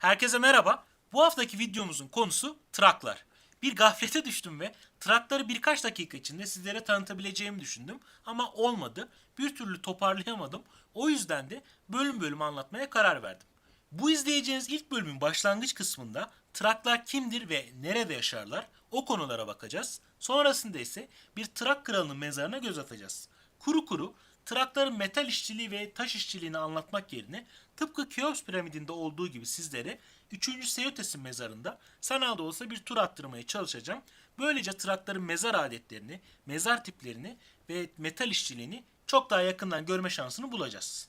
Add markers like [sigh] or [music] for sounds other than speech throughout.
Herkese merhaba. Bu haftaki videomuzun konusu traklar. Bir gaflete düştüm ve trakları birkaç dakika içinde sizlere tanıtabileceğimi düşündüm ama olmadı. Bir türlü toparlayamadım. O yüzden de bölüm bölüm anlatmaya karar verdim. Bu izleyeceğiniz ilk bölümün başlangıç kısmında traklar kimdir ve nerede yaşarlar o konulara bakacağız. Sonrasında ise bir trak kralının mezarına göz atacağız. Kuru kuru Trakların metal işçiliği ve taş işçiliğini anlatmak yerine tıpkı Keops piramidinde olduğu gibi sizlere 3. Seyotes'in mezarında sanal olsa bir tur attırmaya çalışacağım. Böylece Trakların mezar adetlerini, mezar tiplerini ve metal işçiliğini çok daha yakından görme şansını bulacağız.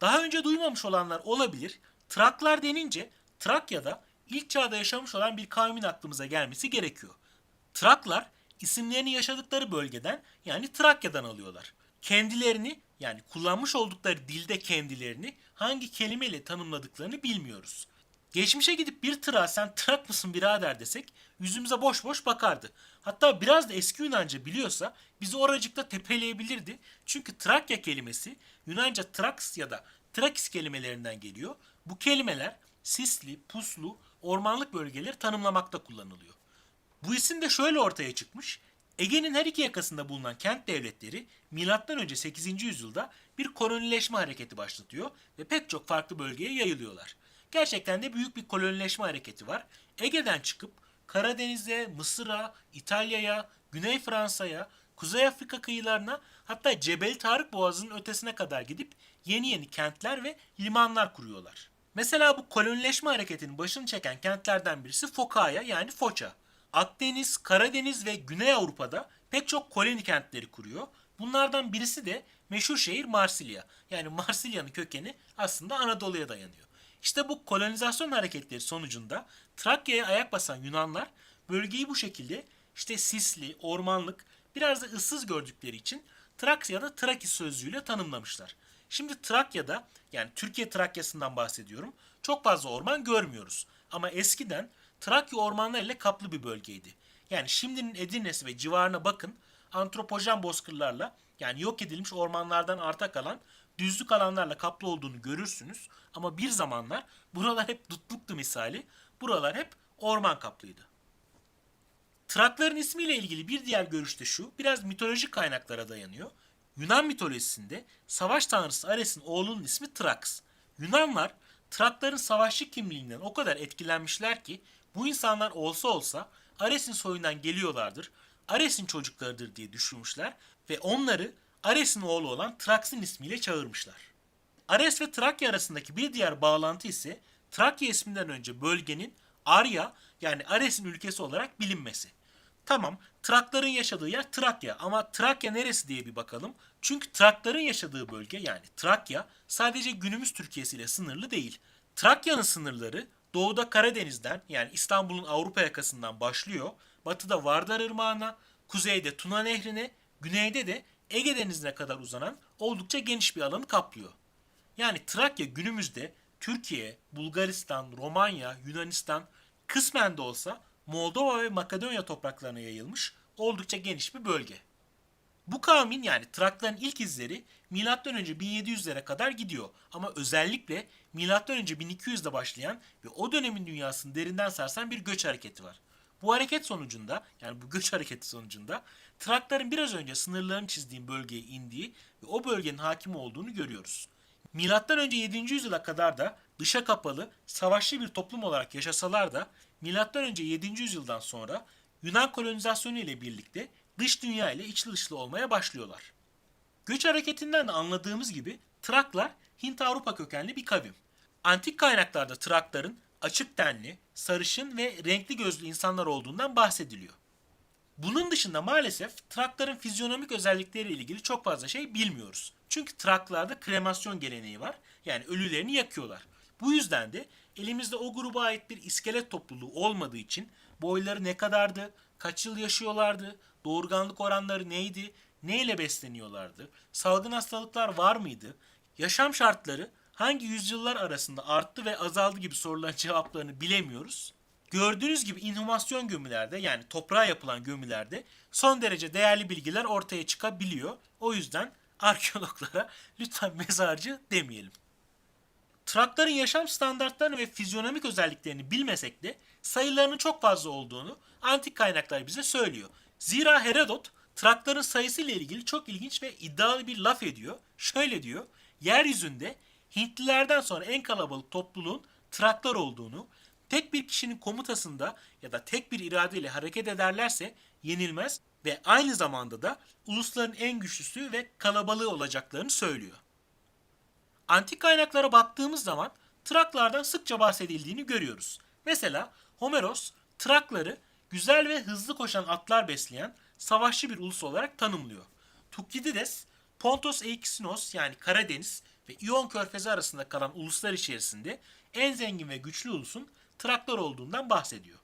Daha önce duymamış olanlar olabilir. Traklar denince Trakya'da ilk çağda yaşamış olan bir kavmin aklımıza gelmesi gerekiyor. Traklar isimlerini yaşadıkları bölgeden yani Trakya'dan alıyorlar. Kendilerini yani kullanmış oldukları dilde kendilerini hangi kelimeyle tanımladıklarını bilmiyoruz. Geçmişe gidip bir tıra sen Trak mısın birader desek yüzümüze boş boş bakardı. Hatta biraz da eski Yunanca biliyorsa bizi oracıkta tepeleyebilirdi. Çünkü Trakya kelimesi Yunanca Traks ya da Trakis kelimelerinden geliyor. Bu kelimeler sisli, puslu, ormanlık bölgeleri tanımlamakta kullanılıyor. Bu isim de şöyle ortaya çıkmış. Ege'nin her iki yakasında bulunan kent devletleri M.Ö. 8. yüzyılda bir kolonileşme hareketi başlatıyor ve pek çok farklı bölgeye yayılıyorlar. Gerçekten de büyük bir kolonileşme hareketi var. Ege'den çıkıp Karadeniz'e, Mısır'a, İtalya'ya, Güney Fransa'ya, Kuzey Afrika kıyılarına hatta Cebel Tarık Boğazı'nın ötesine kadar gidip yeni yeni kentler ve limanlar kuruyorlar. Mesela bu kolonileşme hareketinin başını çeken kentlerden birisi Fokaya yani Foça. Akdeniz, Karadeniz ve Güney Avrupa'da pek çok koloni kentleri kuruyor. Bunlardan birisi de meşhur şehir Marsilya. Yani Marsilya'nın kökeni aslında Anadolu'ya dayanıyor. İşte bu kolonizasyon hareketleri sonucunda Trakya'ya ayak basan Yunanlar bölgeyi bu şekilde işte sisli, ormanlık, biraz da ıssız gördükleri için Trakya'da Trakis sözcüğüyle tanımlamışlar. Şimdi Trakya'da yani Türkiye Trakya'sından bahsediyorum. Çok fazla orman görmüyoruz. Ama eskiden Trakya ormanlarıyla kaplı bir bölgeydi. Yani şimdinin Edirne'si ve civarına bakın antropojen bozkırlarla yani yok edilmiş ormanlardan arta kalan düzlük alanlarla kaplı olduğunu görürsünüz. Ama bir zamanlar buralar hep dutluktu misali. Buralar hep orman kaplıydı. Trakların ismiyle ilgili bir diğer görüş de şu, biraz mitolojik kaynaklara dayanıyor. Yunan mitolojisinde savaş tanrısı Ares'in oğlunun ismi Traks. Yunanlar Trakların savaşçı kimliğinden o kadar etkilenmişler ki bu insanlar olsa olsa Ares'in soyundan geliyorlardır, Ares'in çocuklarıdır diye düşünmüşler ve onları Ares'in oğlu olan Traks'ın ismiyle çağırmışlar. Ares ve Trakya arasındaki bir diğer bağlantı ise Trakya isminden önce bölgenin Arya yani Ares'in ülkesi olarak bilinmesi. Tamam Trakların yaşadığı yer Trakya ama Trakya neresi diye bir bakalım. Çünkü Trakların yaşadığı bölge yani Trakya sadece günümüz Türkiye'si ile sınırlı değil. Trakya'nın sınırları doğuda Karadeniz'den yani İstanbul'un Avrupa yakasından başlıyor. Batıda Vardar Irmağı'na, kuzeyde Tuna Nehri'ne, güneyde de Ege Denizi'ne kadar uzanan oldukça geniş bir alanı kaplıyor. Yani Trakya günümüzde Türkiye, Bulgaristan, Romanya, Yunanistan kısmen de olsa Moldova ve Makedonya topraklarına yayılmış oldukça geniş bir bölge. Bu kavmin yani Trakların ilk izleri M.Ö. 1700'lere kadar gidiyor ama özellikle M.Ö. 1200'de başlayan ve o dönemin dünyasını derinden sarsan bir göç hareketi var. Bu hareket sonucunda yani bu göç [laughs] hareketi sonucunda Trakların biraz önce sınırlarını çizdiğim bölgeye indiği ve o bölgenin hakim olduğunu görüyoruz. Milattan önce 7. yüzyıla kadar da dışa kapalı, savaşçı bir toplum olarak yaşasalar da milattan önce 7. yüzyıldan sonra Yunan kolonizasyonu ile birlikte dış dünya ile içli dışlı olmaya başlıyorlar. Göç hareketinden de anladığımız gibi Traklar Hint-Avrupa kökenli bir kavim. Antik kaynaklarda Trakların açık tenli, sarışın ve renkli gözlü insanlar olduğundan bahsediliyor. Bunun dışında maalesef Trakların fizyonomik özellikleriyle ilgili çok fazla şey bilmiyoruz. Çünkü Traklarda kremasyon geleneği var. Yani ölülerini yakıyorlar. Bu yüzden de elimizde o gruba ait bir iskelet topluluğu olmadığı için boyları ne kadardı, kaç yıl yaşıyorlardı, doğurganlık oranları neydi, neyle besleniyorlardı, salgın hastalıklar var mıydı, yaşam şartları hangi yüzyıllar arasında arttı ve azaldı gibi soruların [laughs] cevaplarını bilemiyoruz. Gördüğünüz gibi inhumasyon gömülerde yani toprağa yapılan gömülerde son derece değerli bilgiler ortaya çıkabiliyor. O yüzden arkeologlara [laughs] lütfen mezarcı demeyelim. Trakların yaşam standartlarını ve fizyonomik özelliklerini bilmesek de sayılarının çok fazla olduğunu antik kaynaklar bize söylüyor. Zira Herodot Trakların sayısı ile ilgili çok ilginç ve iddialı bir laf ediyor. Şöyle diyor, yeryüzünde Hintlilerden sonra en kalabalık topluluğun Traklar olduğunu, tek bir kişinin komutasında ya da tek bir iradeyle hareket ederlerse yenilmez ve aynı zamanda da ulusların en güçlüsü ve kalabalığı olacaklarını söylüyor. Antik kaynaklara baktığımız zaman Traklardan sıkça bahsedildiğini görüyoruz. Mesela Homeros Trakları güzel ve hızlı koşan atlar besleyen savaşçı bir ulus olarak tanımlıyor. Tukidides, Pontos Eixinos yani Karadeniz ve İyon Körfezi arasında kalan uluslar içerisinde en zengin ve güçlü ulusun Traklar olduğundan bahsediyor.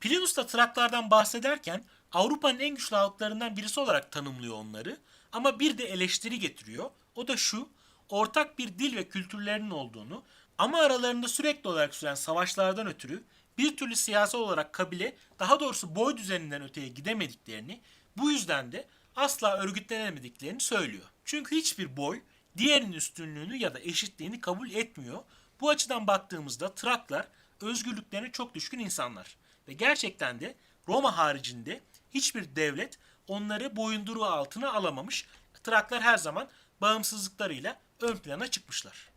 Plinus da Traklardan bahsederken Avrupa'nın en güçlü halklarından birisi olarak tanımlıyor onları ama bir de eleştiri getiriyor. O da şu, ortak bir dil ve kültürlerinin olduğunu ama aralarında sürekli olarak süren savaşlardan ötürü bir türlü siyasi olarak kabile, daha doğrusu boy düzeninden öteye gidemediklerini, bu yüzden de asla örgütlenemediklerini söylüyor. Çünkü hiçbir boy diğerinin üstünlüğünü ya da eşitliğini kabul etmiyor. Bu açıdan baktığımızda Traklar özgürlüklerine çok düşkün insanlar ve gerçekten de Roma haricinde hiçbir devlet onları boyunduruğu altına alamamış. Traklar her zaman bağımsızlıklarıyla ön plana çıkmışlar.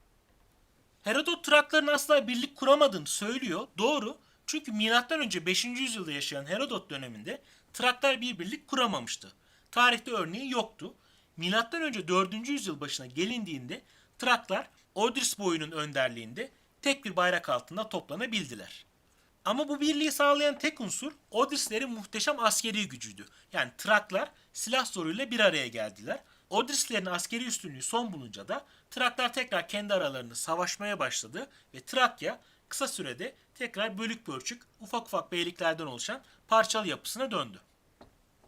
Herodot Trakların asla birlik kuramadığını söylüyor. Doğru. Çünkü M.Ö. 5. yüzyılda yaşayan Herodot döneminde Traklar bir birlik kuramamıştı. Tarihte örneği yoktu. M.Ö. 4. yüzyıl başına gelindiğinde Traklar Odris boyunun önderliğinde tek bir bayrak altında toplanabildiler. Ama bu birliği sağlayan tek unsur Odrislerin muhteşem askeri gücüydü. Yani Traklar silah zoruyla bir araya geldiler. Odrislerin askeri üstünlüğü son bulunca da Traklar tekrar kendi aralarında savaşmaya başladı ve Trakya kısa sürede tekrar bölük pörçük ufak ufak beyliklerden oluşan parçalı yapısına döndü.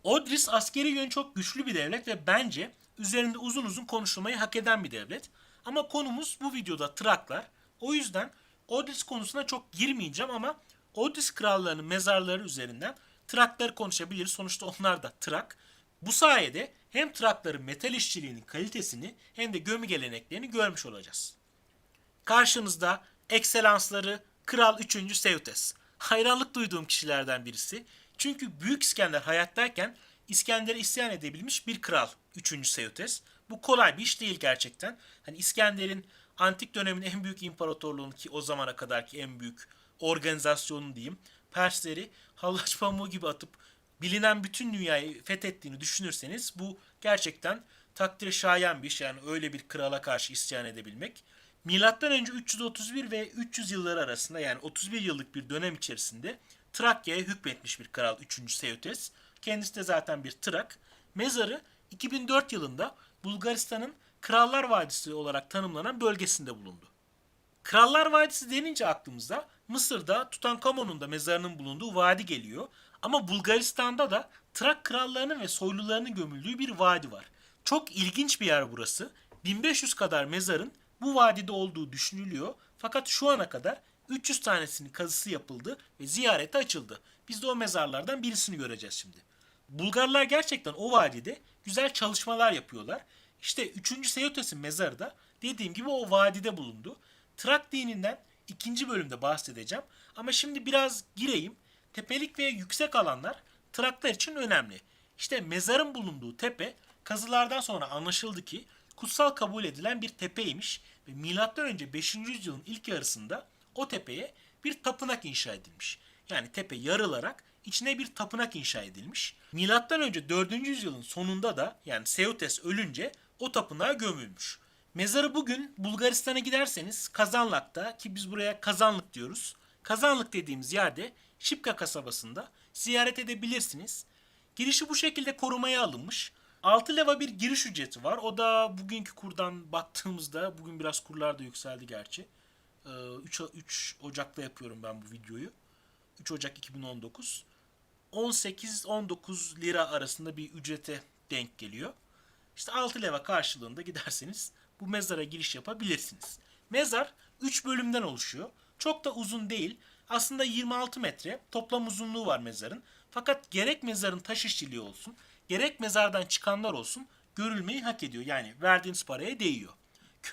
Odris askeri yönü çok güçlü bir devlet ve bence üzerinde uzun uzun konuşulmayı hak eden bir devlet. Ama konumuz bu videoda Traklar. O yüzden Odris konusuna çok girmeyeceğim ama Odris krallarının mezarları üzerinden Trakları konuşabiliriz. Sonuçta onlar da Trak. Bu sayede hem Trakların metal işçiliğinin kalitesini hem de gömü geleneklerini görmüş olacağız. Karşınızda ekselansları Kral 3. Seutes. Hayranlık duyduğum kişilerden birisi. Çünkü Büyük İskender hayattayken İskender'e isyan edebilmiş bir kral 3. Seutes. Bu kolay bir iş değil gerçekten. Hani İskender'in antik dönemin en büyük imparatorluğunu ki o zamana kadarki en büyük organizasyonu diyeyim. Persleri hallaç pamuğu gibi atıp bilinen bütün dünyayı fethettiğini düşünürseniz bu gerçekten takdire şayan bir iş. Yani öyle bir krala karşı isyan edebilmek. Milattan önce 331 ve 300 yılları arasında yani 31 yıllık bir dönem içerisinde Trakya'ya hükmetmiş bir kral 3. Seutes. Kendisi de zaten bir Trak. Mezarı 2004 yılında Bulgaristan'ın Krallar Vadisi olarak tanımlanan bölgesinde bulundu. Krallar Vadisi denince aklımıza Mısır'da Tutankamon'un da mezarının bulunduğu vadi geliyor. Ama Bulgaristan'da da Trak krallarının ve soylularının gömüldüğü bir vadi var. Çok ilginç bir yer burası. 1500 kadar mezarın bu vadide olduğu düşünülüyor. Fakat şu ana kadar 300 tanesinin kazısı yapıldı ve ziyarete açıldı. Biz de o mezarlardan birisini göreceğiz şimdi. Bulgarlar gerçekten o vadide güzel çalışmalar yapıyorlar. İşte 3. Seyotes'in mezarı da dediğim gibi o vadide bulundu. Trak dininden ikinci bölümde bahsedeceğim. Ama şimdi biraz gireyim. Tepelik ve yüksek alanlar Traklar için önemli. İşte mezarın bulunduğu tepe kazılardan sonra anlaşıldı ki kutsal kabul edilen bir tepeymiş ve M.Ö. 5. yüzyılın ilk yarısında o tepeye bir tapınak inşa edilmiş. Yani tepe yarılarak içine bir tapınak inşa edilmiş. Milattan önce 4. yüzyılın sonunda da yani Seutes ölünce o tapınağa gömülmüş. Mezarı bugün Bulgaristan'a giderseniz Kazanlak'ta ki biz buraya Kazanlık diyoruz. Kazanlık dediğimiz yerde Şipka kasabasında ziyaret edebilirsiniz. Girişi bu şekilde korumaya alınmış. 6 leva bir giriş ücreti var. O da bugünkü kurdan baktığımızda bugün biraz kurlar da yükseldi gerçi. 3, 3 Ocak'ta yapıyorum ben bu videoyu. 3 Ocak 2019. 18-19 lira arasında bir ücrete denk geliyor. İşte 6 leva karşılığında giderseniz bu mezara giriş yapabilirsiniz. Mezar 3 bölümden oluşuyor. Çok da uzun değil. Aslında 26 metre toplam uzunluğu var mezarın. Fakat gerek mezarın taş işçiliği olsun, gerek mezardan çıkanlar olsun görülmeyi hak ediyor. Yani verdiğiniz paraya değiyor.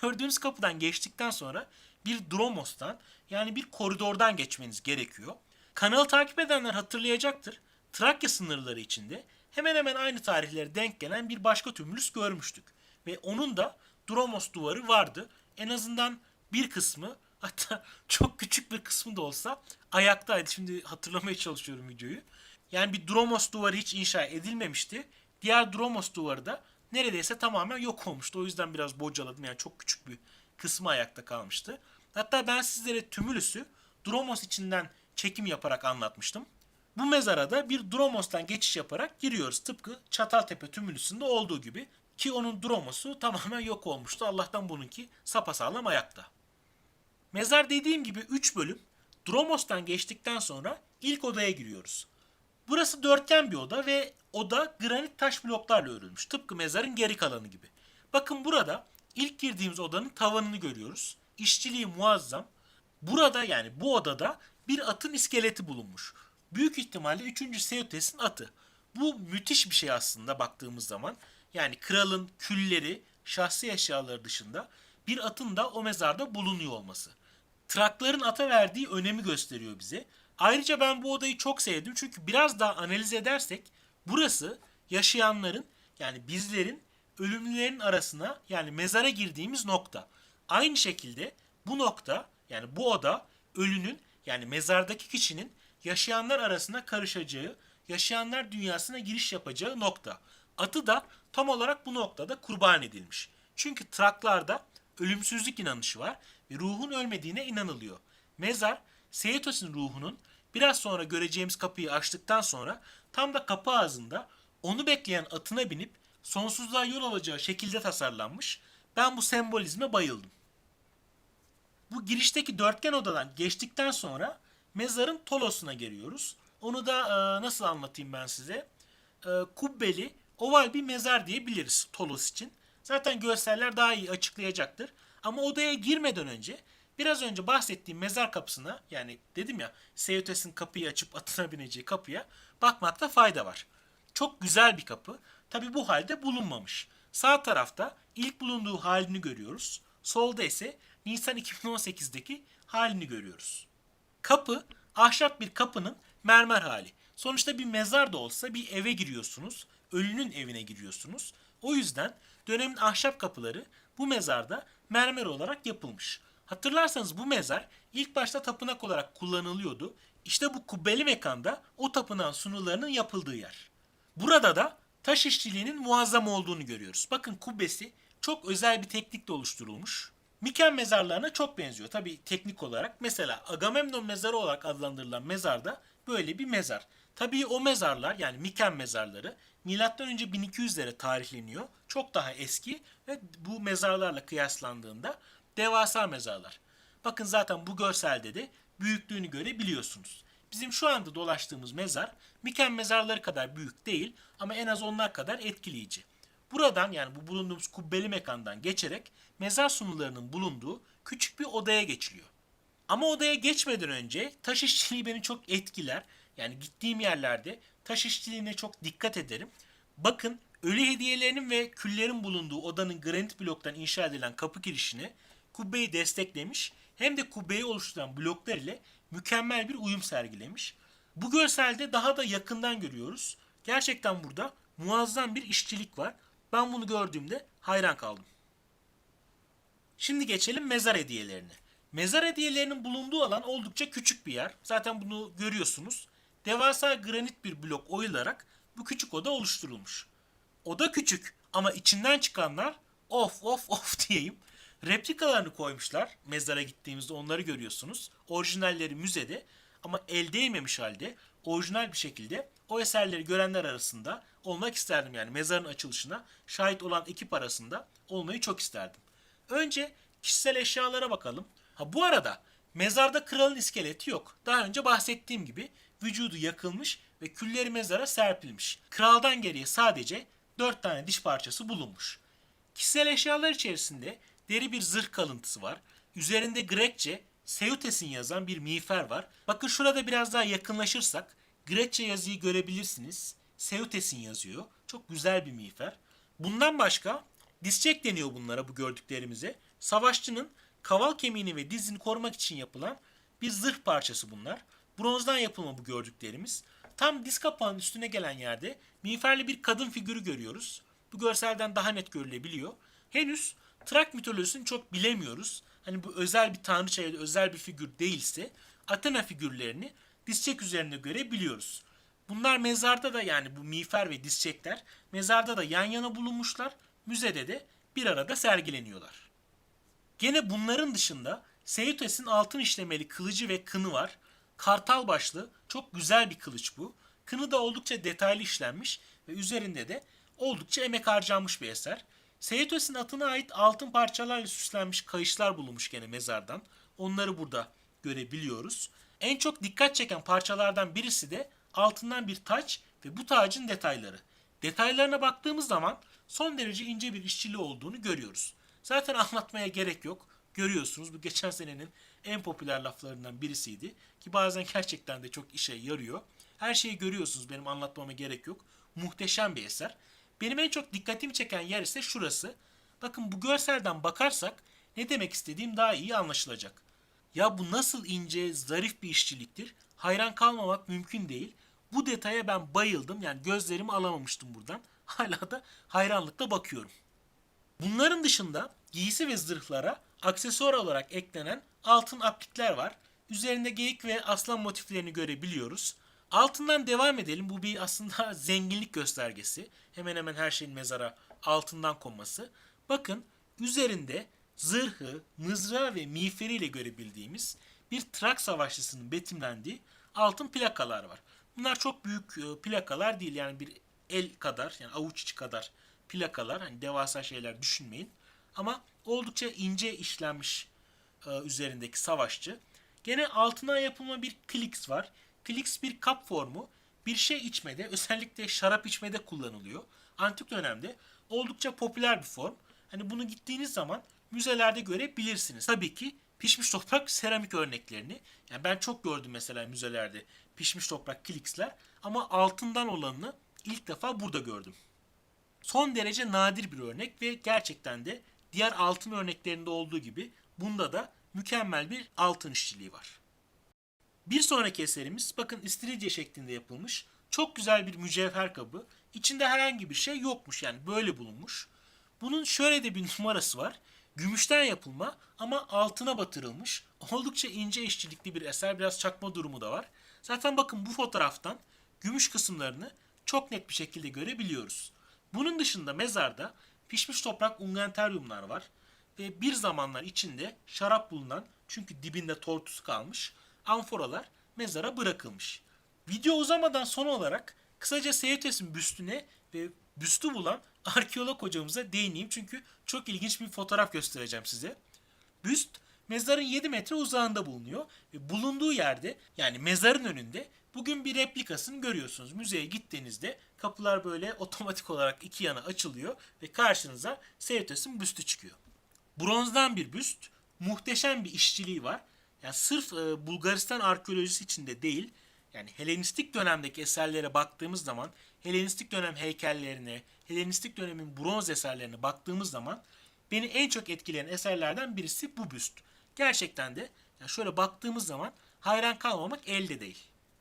Gördüğünüz kapıdan geçtikten sonra bir dromostan yani bir koridordan geçmeniz gerekiyor. Kanalı takip edenler hatırlayacaktır. Trakya sınırları içinde hemen hemen aynı tarihlere denk gelen bir başka tümülüs görmüştük. Ve onun da Dromos duvarı vardı. En azından bir kısmı hatta [laughs] çok küçük bir kısmı da olsa ayaktaydı. Şimdi hatırlamaya çalışıyorum videoyu. Yani bir Dromos duvarı hiç inşa edilmemişti. Diğer Dromos duvarı da neredeyse tamamen yok olmuştu. O yüzden biraz bocaladım. Yani çok küçük bir kısmı ayakta kalmıştı. Hatta ben sizlere tümülüsü Dromos içinden çekim yaparak anlatmıştım. Bu mezara da bir Dromos'tan geçiş yaparak giriyoruz. Tıpkı Çataltepe tümülüsünde olduğu gibi. Ki onun Dromos'u tamamen yok olmuştu. Allah'tan bununki sapasağlam ayakta. Mezar dediğim gibi 3 bölüm. Dromos'tan geçtikten sonra ilk odaya giriyoruz. Burası dörtgen bir oda ve oda granit taş bloklarla örülmüş. Tıpkı mezarın geri kalanı gibi. Bakın burada ilk girdiğimiz odanın tavanını görüyoruz. İşçiliği muazzam. Burada yani bu odada bir atın iskeleti bulunmuş. Büyük ihtimalle 3. Seutes'in atı. Bu müthiş bir şey aslında baktığımız zaman. Yani kralın külleri, şahsi eşyaları dışında bir atın da o mezarda bulunuyor olması. Trakların ata verdiği önemi gösteriyor bize. Ayrıca ben bu odayı çok sevdim çünkü biraz daha analiz edersek burası yaşayanların yani bizlerin ölümlülerin arasına yani mezara girdiğimiz nokta. Aynı şekilde bu nokta yani bu oda ölünün yani mezardaki kişinin yaşayanlar arasına karışacağı, yaşayanlar dünyasına giriş yapacağı nokta. Atı da tam olarak bu noktada kurban edilmiş. Çünkü Traklarda ölümsüzlük inanışı var ve ruhun ölmediğine inanılıyor. Mezar, Seitos'un ruhunun biraz sonra göreceğimiz kapıyı açtıktan sonra tam da kapı ağzında onu bekleyen atına binip sonsuzluğa yol alacağı şekilde tasarlanmış. Ben bu sembolizme bayıldım. Bu girişteki dörtgen odadan geçtikten sonra mezarın tolosuna geliyoruz. Onu da e, nasıl anlatayım ben size? E, kubbeli, oval bir mezar diyebiliriz tolos için. Zaten görseller daha iyi açıklayacaktır. Ama odaya girmeden önce biraz önce bahsettiğim mezar kapısına yani dedim ya Seutes'in kapıyı açıp atına bineceği kapıya bakmakta fayda var. Çok güzel bir kapı. Tabi bu halde bulunmamış. Sağ tarafta ilk bulunduğu halini görüyoruz. Solda ise Nisan 2018'deki halini görüyoruz. Kapı ahşap bir kapının mermer hali. Sonuçta bir mezar da olsa bir eve giriyorsunuz. Ölünün evine giriyorsunuz. O yüzden dönemin ahşap kapıları bu mezarda mermer olarak yapılmış. Hatırlarsanız bu mezar ilk başta tapınak olarak kullanılıyordu. İşte bu kubbeli mekanda o tapınağın sunularının yapıldığı yer. Burada da taş işçiliğinin muazzam olduğunu görüyoruz. Bakın kubbesi çok özel bir teknikle oluşturulmuş. Miken mezarlarına çok benziyor. Tabi teknik olarak mesela Agamemnon mezarı olarak adlandırılan mezarda böyle bir mezar. Tabii o mezarlar yani Miken mezarları önce 1200'lere tarihleniyor. Çok daha eski ve bu mezarlarla kıyaslandığında devasa mezarlar. Bakın zaten bu görselde de büyüklüğünü görebiliyorsunuz. Bizim şu anda dolaştığımız mezar Miken mezarları kadar büyük değil ama en az onlar kadar etkileyici. Buradan yani bu bulunduğumuz kubbeli mekandan geçerek mezar sunularının bulunduğu küçük bir odaya geçiliyor. Ama odaya geçmeden önce taş işçiliği beni çok etkiler. Yani gittiğim yerlerde taş işçiliğine çok dikkat ederim. Bakın ölü hediyelerinin ve küllerin bulunduğu odanın granit bloktan inşa edilen kapı girişini kubbeyi desteklemiş hem de kubbeyi oluşturan bloklar ile mükemmel bir uyum sergilemiş. Bu görselde daha da yakından görüyoruz. Gerçekten burada muazzam bir işçilik var. Ben bunu gördüğümde hayran kaldım. Şimdi geçelim mezar hediyelerine. Mezar hediyelerinin bulunduğu alan oldukça küçük bir yer. Zaten bunu görüyorsunuz. Devasa granit bir blok oyularak bu küçük oda oluşturulmuş. Oda küçük ama içinden çıkanlar of of of [laughs] diyeyim. Replikalarını koymuşlar. Mezara gittiğimizde onları görüyorsunuz. Orijinalleri müzede ama el değmemiş halde orijinal bir şekilde o eserleri görenler arasında olmak isterdim yani mezarın açılışına şahit olan ekip arasında olmayı çok isterdim. Önce kişisel eşyalara bakalım. Ha bu arada mezarda kralın iskeleti yok. Daha önce bahsettiğim gibi vücudu yakılmış ve külleri mezara serpilmiş. Kraldan geriye sadece 4 tane diş parçası bulunmuş. Kişisel eşyalar içerisinde deri bir zırh kalıntısı var. Üzerinde Grekçe Seutes'in yazan bir miğfer var. Bakın şurada biraz daha yakınlaşırsak Grekçe yazıyı görebilirsiniz. Seutes'in yazıyor. Çok güzel bir miğfer. Bundan başka disçek deniyor bunlara bu gördüklerimize. Savaşçının Kaval kemiğini ve dizini korumak için yapılan bir zırh parçası bunlar. Bronzdan yapılma bu gördüklerimiz. Tam diz kapağının üstüne gelen yerde miğferli bir kadın figürü görüyoruz. Bu görselden daha net görülebiliyor. Henüz Trak mitolojisini çok bilemiyoruz. Hani bu özel bir tanrıça ya da özel bir figür değilse Athena figürlerini dizçek üzerinde görebiliyoruz. Bunlar mezarda da yani bu miğfer ve dizçekler mezarda da yan yana bulunmuşlar. Müzede de bir arada sergileniyorlar. Gene bunların dışında Seutes'in altın işlemeli kılıcı ve kını var. Kartal başlı çok güzel bir kılıç bu. Kını da oldukça detaylı işlenmiş ve üzerinde de oldukça emek harcanmış bir eser. Seutes'in atına ait altın parçalarla süslenmiş kayışlar bulunmuş gene mezardan. Onları burada görebiliyoruz. En çok dikkat çeken parçalardan birisi de altından bir taç ve bu tacın detayları. Detaylarına baktığımız zaman son derece ince bir işçiliği olduğunu görüyoruz. Zaten [laughs] anlatmaya gerek yok. Görüyorsunuz bu geçen senenin en popüler laflarından birisiydi. Ki bazen gerçekten de çok işe yarıyor. Her şeyi görüyorsunuz benim anlatmama gerek yok. Muhteşem bir eser. Benim en çok dikkatimi çeken yer ise şurası. Bakın bu görselden bakarsak ne demek istediğim daha iyi anlaşılacak. Ya bu nasıl ince, zarif bir işçiliktir. Hayran kalmamak mümkün değil. Bu detaya ben bayıldım. Yani gözlerimi alamamıştım buradan. [laughs] Hala da hayranlıkla bakıyorum. Bunların dışında giysi ve zırhlara aksesuar olarak eklenen altın aplikler var. Üzerinde geyik ve aslan motiflerini görebiliyoruz. Altından devam edelim. Bu bir aslında [laughs] zenginlik göstergesi. Hemen hemen her şeyin mezara altından konması. Bakın üzerinde zırhı, mızrağı ve miğferiyle görebildiğimiz bir Trak savaşçısının betimlendiği altın plakalar var. Bunlar çok büyük e, plakalar değil yani bir el kadar yani avuç içi kadar plakalar. Hani devasa şeyler düşünmeyin. Ama oldukça ince işlenmiş e, üzerindeki savaşçı. Gene altına yapılma bir kliks var. Kliks bir kap formu. Bir şey içmede özellikle şarap içmede kullanılıyor. Antik dönemde oldukça popüler bir form. Hani bunu gittiğiniz zaman müzelerde görebilirsiniz. Tabii ki pişmiş toprak seramik örneklerini. Yani ben çok gördüm mesela müzelerde pişmiş toprak kliksler ama altından olanını ilk defa burada gördüm. Son derece nadir bir örnek ve gerçekten de diğer altın örneklerinde olduğu gibi bunda da mükemmel bir altın işçiliği var. Bir sonraki eserimiz bakın istiridye şeklinde yapılmış. Çok güzel bir mücevher kabı. İçinde herhangi bir şey yokmuş yani böyle bulunmuş. Bunun şöyle de bir [laughs] numarası var. Gümüşten yapılma ama altına batırılmış. Oldukça ince işçilikli bir eser. Biraz çakma durumu da var. Zaten bakın bu fotoğraftan gümüş kısımlarını çok net bir şekilde görebiliyoruz. Bunun dışında mezarda pişmiş toprak unganteryumlar var ve bir zamanlar içinde şarap bulunan çünkü dibinde tortus kalmış amforalar mezara bırakılmış. Video uzamadan son olarak kısaca Seutes'in büstüne ve büstü bulan [laughs] arkeolog hocamıza değineyim çünkü çok ilginç bir fotoğraf göstereceğim size. Büst mezarın 7 metre uzağında bulunuyor ve bulunduğu yerde yani mezarın önünde bugün bir replikasını görüyorsunuz. Müzeye gittiğinizde kapılar böyle [laughs] otomatik olarak iki yana açılıyor ve karşınıza Seutes'in büstü çıkıyor. Bronzdan bir büst, muhteşem bir işçiliği var. Yani sırf e, Bulgaristan arkeolojisi içinde değil, yani Helenistik dönemdeki eserlere baktığımız zaman, Helenistik dönem heykellerine, Helenistik dönemin bronz eserlerine baktığımız zaman beni en çok etkileyen eserlerden birisi bu büst. Gerçekten de yani şöyle baktığımız zaman hayran kalmamak elde değil.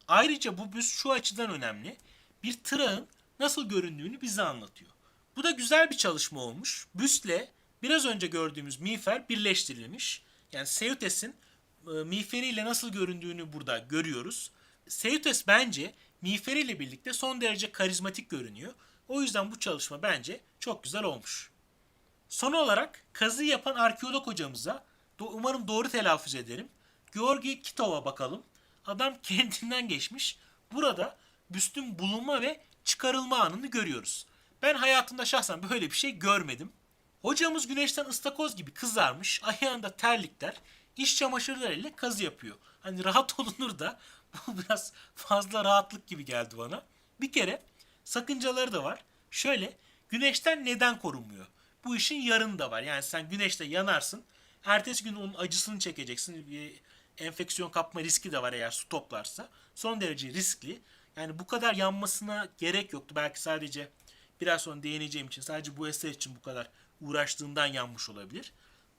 Ayrıca bu büst şu açıdan önemli. Bir tırağın nasıl göründüğünü bize anlatıyor. Bu da güzel bir çalışma olmuş. Büstle biraz önce gördüğümüz miğfer birleştirilmiş. Yani Seutes'in miğferiyle nasıl göründüğünü burada görüyoruz. Seutes bence miğferiyle birlikte son derece karizmatik görünüyor. O yüzden bu çalışma bence çok güzel olmuş. Son olarak kazı yapan arkeolog hocamıza umarım doğru telaffuz ederim. Georgi Kitov'a bakalım. Adam [laughs] kendinden geçmiş. Burada büstün bulunma ve çıkarılma anını görüyoruz. Ben hayatımda şahsen böyle bir şey görmedim. Hocamız güneşten ıstakoz gibi kızarmış, ayağında terlikler, iş çamaşırlarıyla kazı yapıyor. Hani rahat [laughs] olunur da bu biraz fazla rahatlık gibi geldi bana. Bir kere sakıncaları da var. Şöyle güneşten neden korunmuyor? Bu işin yarını da var. Yani sen güneşte yanarsın. Ertesi gün onun acısını çekeceksin. Bir enfeksiyon kapma riski de var eğer su toplarsa. Son derece riskli. Yani bu kadar yanmasına gerek yoktu. Belki sadece biraz sonra değineceğim için sadece bu eser için bu kadar uğraştığından yanmış olabilir.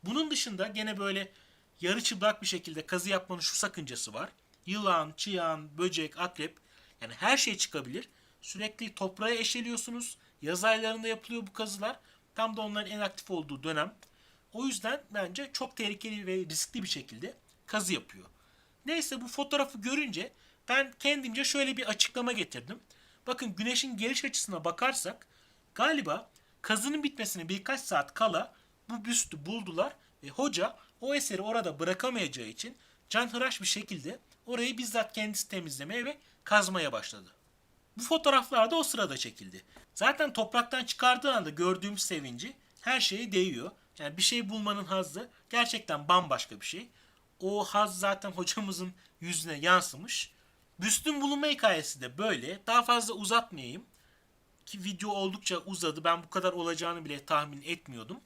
Bunun dışında gene böyle yarı çıplak bir şekilde kazı yapmanın şu sakıncası var. Yılan, çıyan, böcek, akrep yani her şey çıkabilir. Sürekli toprağa eşeliyorsunuz. Yaz aylarında yapılıyor bu kazılar. Tam da onların en aktif olduğu dönem. O yüzden bence çok tehlikeli ve riskli bir şekilde kazı yapıyor. Neyse bu fotoğrafı görünce ben kendimce şöyle bir açıklama getirdim. Bakın güneşin geliş açısına bakarsak galiba kazının bitmesine birkaç saat kala bu büstü buldular ve hoca o eseri orada bırakamayacağı için canhıraş bir şekilde orayı bizzat kendisi temizlemeye ve kazmaya başladı. Bu fotoğraflar da o sırada çekildi. Zaten topraktan çıkardığı anda gördüğüm sevinci her şeye değiyor. Yani bir şey bulmanın hazzı gerçekten bambaşka bir şey. O haz zaten [laughs] hocamızın yüzüne yansımış. Büstün bulunma hikayesi de böyle. Daha fazla uzatmayayım. Ki video oldukça uzadı. Ben bu kadar olacağını bile tahmin etmiyordum.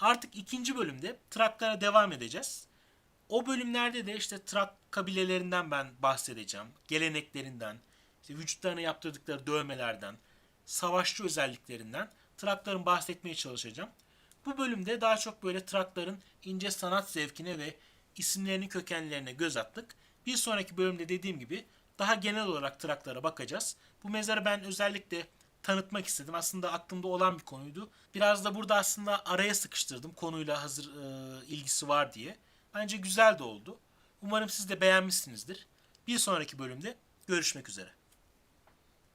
Artık ikinci bölümde traklara devam edeceğiz. O bölümlerde de işte trak kabilelerinden ben bahsedeceğim. Geleneklerinden, işte vücutlarına yaptırdıkları dövmelerden, savaşçı özelliklerinden trakların bahsetmeye çalışacağım. Bu bölümde daha çok böyle trakların ince sanat zevkine ve isimlerinin kökenlerine göz attık. Bir sonraki bölümde dediğim gibi daha genel olarak traklara bakacağız. Bu mezarı ben özellikle tanıtmak istedim. Aslında aklımda olan bir konuydu. Biraz da burada aslında araya sıkıştırdım konuyla hazır e, ilgisi var diye. Bence güzel de oldu. Umarım siz de beğenmişsinizdir. Bir sonraki bölümde görüşmek üzere.